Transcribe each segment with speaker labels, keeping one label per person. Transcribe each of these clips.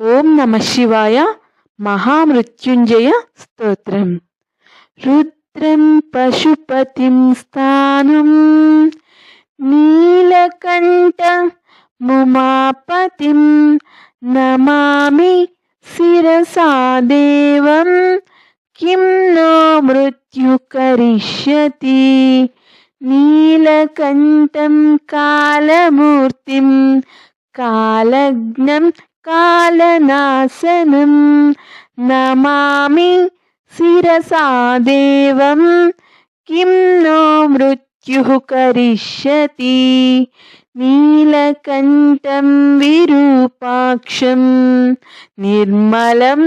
Speaker 1: ఓం నమ శివాయ మహామృత్యుంజయ స్తోత్రం. రుద్రం పశుపతి స్థానం నీలకంఠ ముమాపతి నమామి శిరసాదేవం కిం నో మృత్యు కరిష్యతి నీలకంఠం కాలమూర్తిం కాలజ్ఞం कालनाशनं नमामि शिरसा देवं किं नो मृत्युः करिष्यति नीलकण्ठं विरूपाक्षं निर्मलं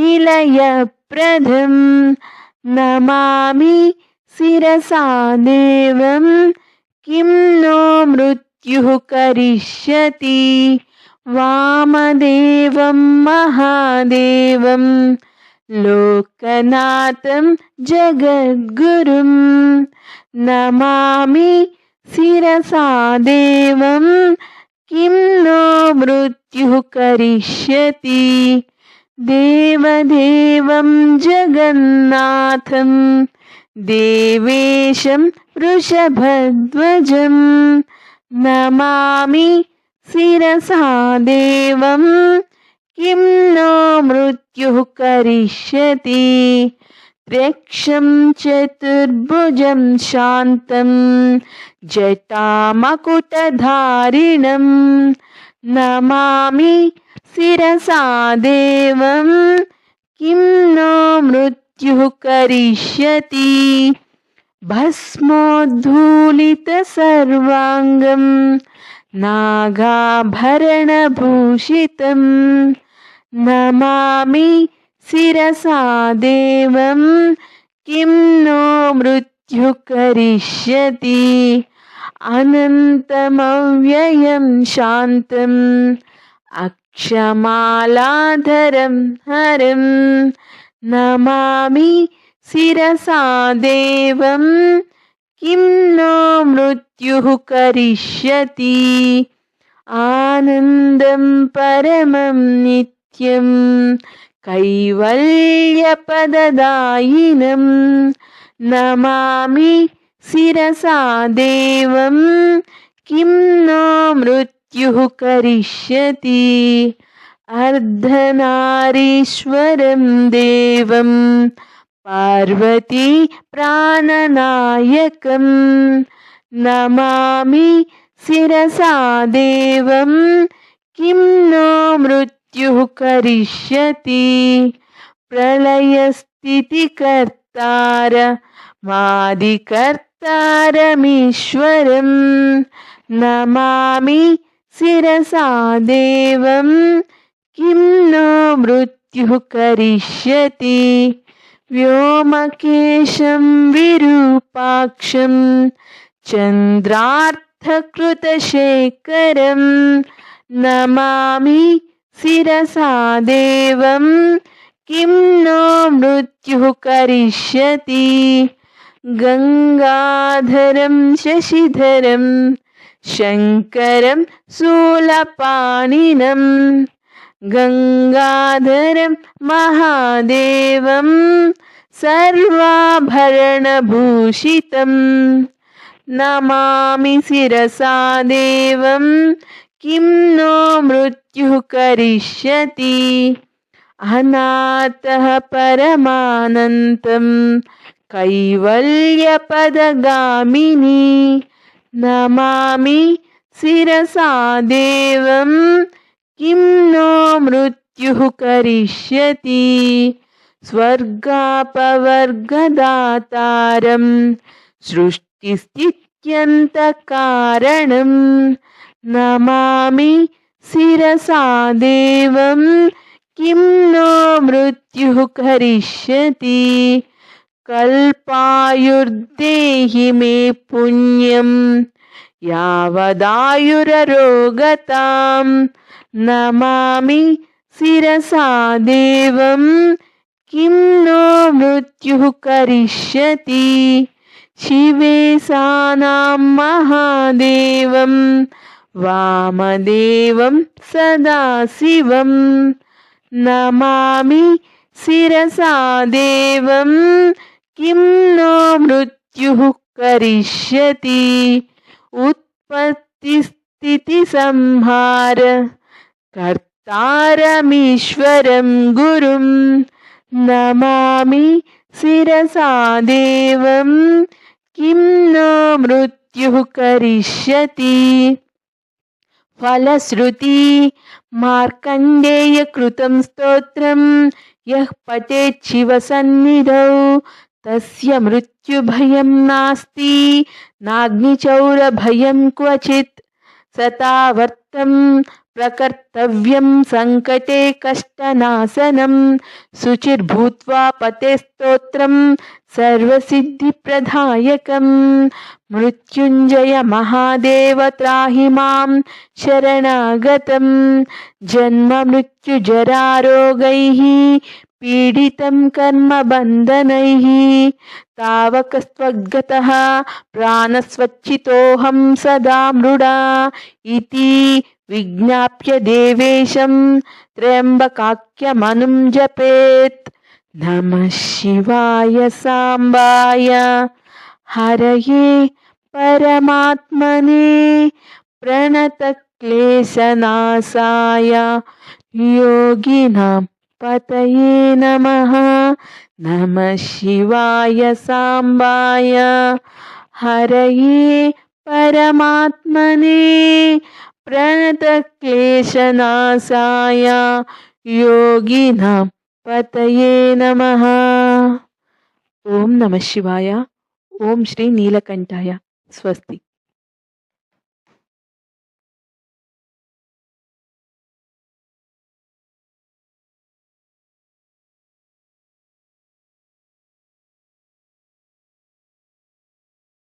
Speaker 1: निलयप्रदं नमामि शिरसा देवं किं नो मृत्युः करिष्यति वामदेवं महादेवं लोकनाथं जगद्गुरुं नमामि शिरसा देवं। किं नो मृत्युः करिष्यति? देवदेवं जगन्नाथं देवेशं वृषभध्वजं नमामि शिरसा देवं किं नो मृत्युः करिष्यति? त्र्यक्षं चतुर्भुजं शान्तं जटामकुटधारिणं नमामि शिरसा देवं किं नो मृत्युः करिष्यति? भस्मोद्धूलितसर्वाङ्गं नागाभरणभूषितं नमामि शिरसा देवं किं नो मृत्युः करिष्यति अनन्तमव्ययं शान्तम् अक्षमालाधरं हरं। नमामि शिरसा देवं किं नो मृत्युः करिष्यति? आनन्दं परमं नित्यं कैवल्यपददायिनं नमामि शिरसा देवं। किं नो मृत्युः करिष्यति? अर्धनारीश्वरं देवं पार्वती प्राणनायकं नमामि शिरसा देवं। किं नो मृत्युः करिष्यति? प्रलयस्थितिकर्तार मादिकर्तारमीश्वरं नमामि शिरसा देवं। किं नो मृत्युः करिष्यति വ്യോമകേശം വിരൂപാക്ഷം ചന്ദ്രാർത്ഥകൃതശേഖരം. നമാമി ശിരസാ ദേവം കിം നോ മൃത്യു കരിഷ്യതി. ഗംഗാധരം ശശിധരം ശങ്കരം ശൂലപാണിനം गङ्गाधरं महादेवं सर्वाभरणभूषितं नमामि शिरसा देवं किं नो मृत्युः करिष्यति। अनाथः परमानन्तं कैवल्यपदगामिनी नमामि शिरसा देवं किं मृत्युः करिष्यति स्वर्गापवर्गदातारं सृष्टिस्थित्यन्तकारणं नमामि शिरसा देवं किं नो मृत्युः करिष्यति कल्पायुर्देहि मे पुण्यं నమామి శిరసా దేవం. కిం నో మృత్యు కరిష్యతి. శివేశానాం మహాదేవం. వామదేవం సదాశివం నమామి శిరసా దేవం. కిం నో మృత్యు కరిష్యతి. ఉత్పత్తి స్థితి సంహార కర్తారమీశ్వరం గురుం నమామి శిరసాదేవం కిం నో మృత్యు కరిష్యతి ఫలశ్రుతి మార్కండేయ కృతం స్తోత్రం యః పఠేత్ శివసన్నిధౌ తస్య మృత్యుభయం నాస్తి నాగ్నిచౌరభయం క్వచిత్ సతావర్త प्रकर्तव्यं सङ्कटे कष्टनाशनं शुचिर्भूत्वा पते स्तोत्रं सर्वसिद्धिप्रदायकं। मृत्युञ्जय महादेव त्राहि माँ शरणागतं पीडितं कर्मबन्धनैः तावकस्त्वद्गतः प्राणस्वच्छितोऽहं सदा मृडा इति विज्ञाप्य देवेशं त्र्यम्बकाख्यमनुं जपेत् नमः शिवाय साम्बाय हरये परमात्मने प्रणतक्लेशनाशाय योगिनां पतये नमः। नमः शिवाय साम्बाय। हरये परमात्मने। प्रणतक्लेशनाशाय। योगिनां पतये नमः। ॐ नमः शिवाय। ॐ श्री नीलकण्ठाय स्वस्ति।